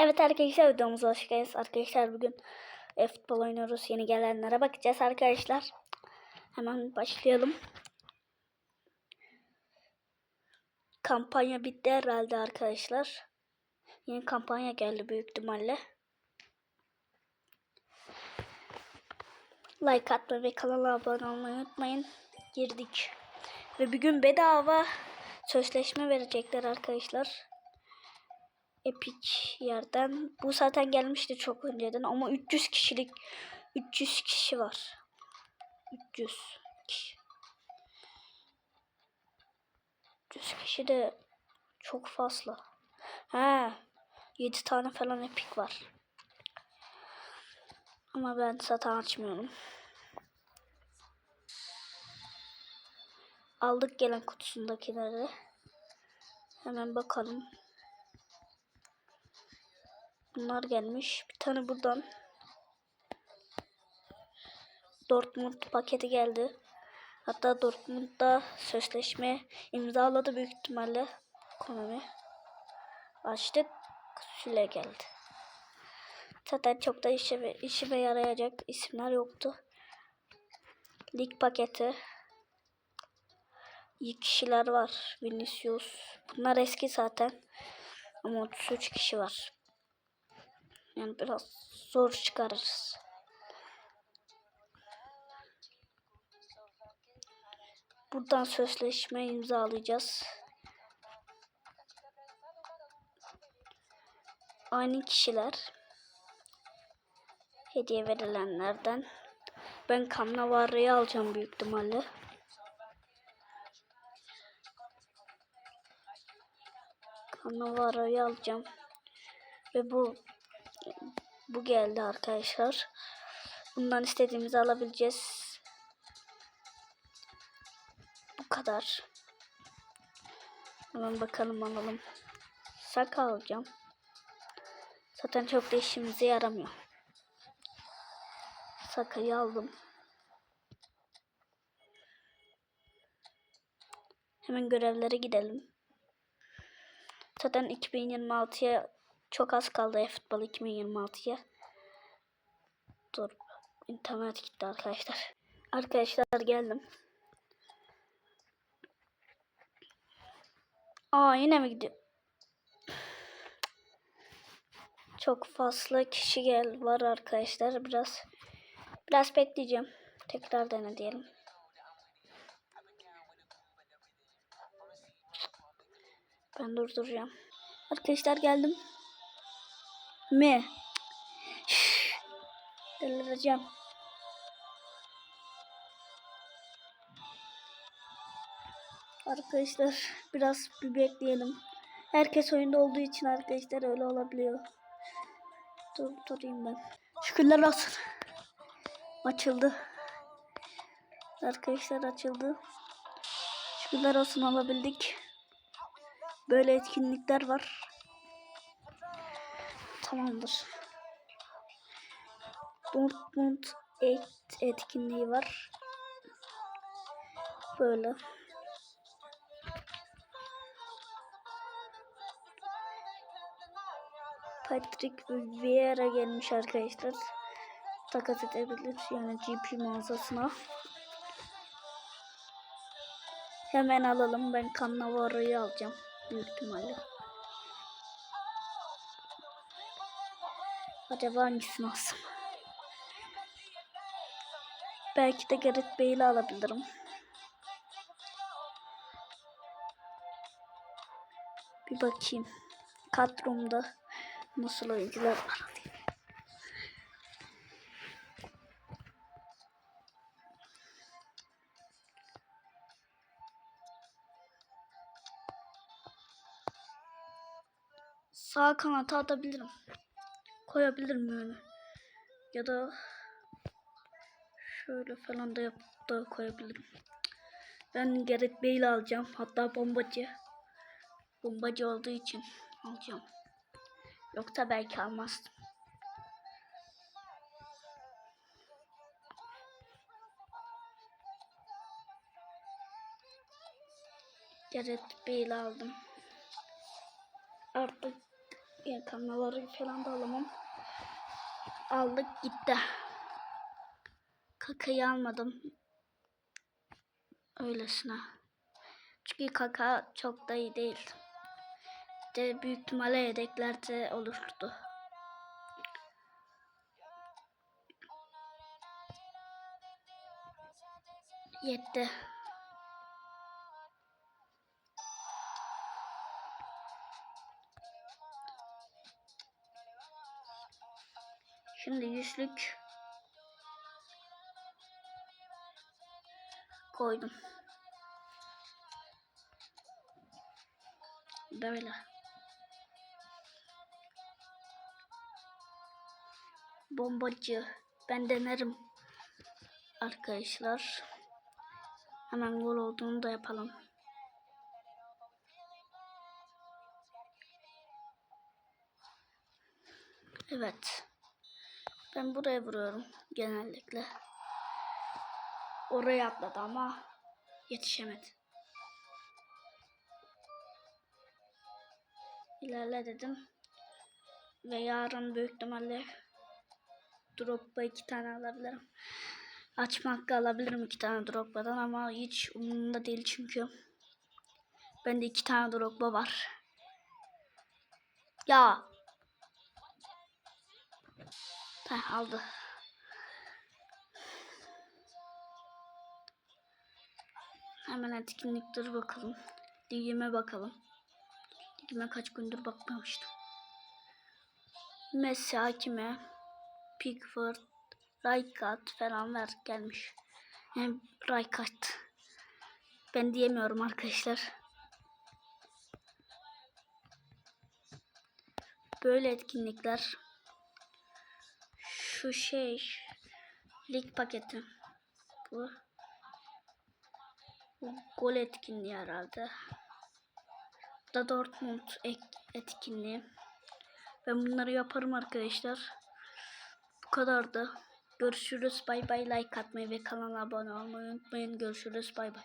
Evet arkadaşlar videomuza hoş geldiniz. Arkadaşlar bugün e, futbol oynuyoruz. Yeni gelenlere bakacağız arkadaşlar. Hemen başlayalım. Kampanya bitti herhalde arkadaşlar. Yeni kampanya geldi büyük ihtimalle. Like atmayı ve kanala abone olmayı unutmayın. Girdik. Ve bir gün bedava sözleşme verecekler arkadaşlar. Epic yerden. Bu zaten gelmişti çok önceden ama 300 kişilik 300 kişi var. 300 kişi. 300 kişi de çok fazla. He. 7 tane falan epic var. Ama ben zaten açmıyorum. Aldık gelen kutusundakileri. Hemen bakalım. Bunlar gelmiş. Bir tane buradan. Dortmund paketi geldi. Hatta Dortmund'da sözleşme imzaladı büyük ihtimalle. Konumi. Açtık. Süle geldi. Zaten çok da işe, işime yarayacak isimler yoktu. Lig paketi. İyi kişiler var. Vinicius. Bunlar eski zaten. Ama 33 kişi var. Yani biraz zor çıkarırız. Buradan sözleşme imzalayacağız. Aynı kişiler. Hediye verilenlerden. Ben Cannavaro'yu alacağım büyük ihtimalle. Cannavaro'yu alacağım. Ve bu bu geldi arkadaşlar. Bundan istediğimizi alabileceğiz. Bu kadar. Hemen bakalım alalım. Saka alacağım. Zaten çok da işimize yaramıyor. Sakayı aldım. Hemen görevlere gidelim. Zaten 2026'ya çok az kaldı futbol 2026'ya. Dur. internet gitti arkadaşlar. Arkadaşlar geldim. Aa yine mi gidiyor? Çok fazla kişi gel var arkadaşlar. Biraz biraz bekleyeceğim. Tekrar dene diyelim. Ben durduracağım. Arkadaşlar geldim. Mi? Delireceğim. Arkadaşlar biraz bir bekleyelim. Herkes oyunda olduğu için arkadaşlar öyle olabiliyor. Dur durayım ben. Şükürler olsun. Açıldı. Arkadaşlar açıldı. Şükürler olsun alabildik. Böyle etkinlikler var. Tamamdır. Dortmund et, etkinliği var. Böyle. Patrick Vieira gelmiş arkadaşlar. Takas edebilir yani GP mağazasına. Hemen alalım. Ben Cannavaro'yu alacağım. Büyük ihtimalle. Acaba hangisini alsam? Belki de Gareth Bale'i alabilirim. Bir bakayım. Kadromda nasıl oyuncular var. Sağ kanata atabilirim. Koyabilirim yani. Ya da şöyle falan da yapıp da koyabilirim. Ben Gareth Bale alacağım. Hatta bombacı. Bombacı olduğu için alacağım. Yoksa belki almazdım. Gareth Bale aldım. Artık Yakaları falan da alamam. Aldık gitti. Kakayı almadım. Öylesine. Çünkü kaka çok da iyi değil. De büyük ihtimalle yedeklerde olurdu. Yetti. Şimdi yüzlük koydum. Böyle. Bombacı. Ben denerim. Arkadaşlar. Hemen gol olduğunu da yapalım. Evet. Ben buraya vuruyorum genellikle. Oraya atladı ama yetişemedi. İlerle dedim. Ve yarın büyük ihtimalle Drogba iki tane alabilirim. Açma hakkı alabilirim iki tane Drogba'dan ama hiç umurumda değil çünkü. Bende iki tane Drogba var. Ya. Heh, aldı. Hemen etkinlikleri bakalım. Ligime bakalım. Ligime kaç gündür bakmamıştım. Messi hakime. Pickford. Rijkaard falan ver gelmiş. Yani Rijkaard. Ben diyemiyorum arkadaşlar. Böyle etkinlikler. Şu şey. Lig paketi. Bu. Gol etkinliği herhalde. Da Dortmund etkinliği. Ben bunları yaparım arkadaşlar. Bu kadardı. Görüşürüz. Bay bay. Like atmayı ve kanala abone olmayı unutmayın. Görüşürüz. Bay bay.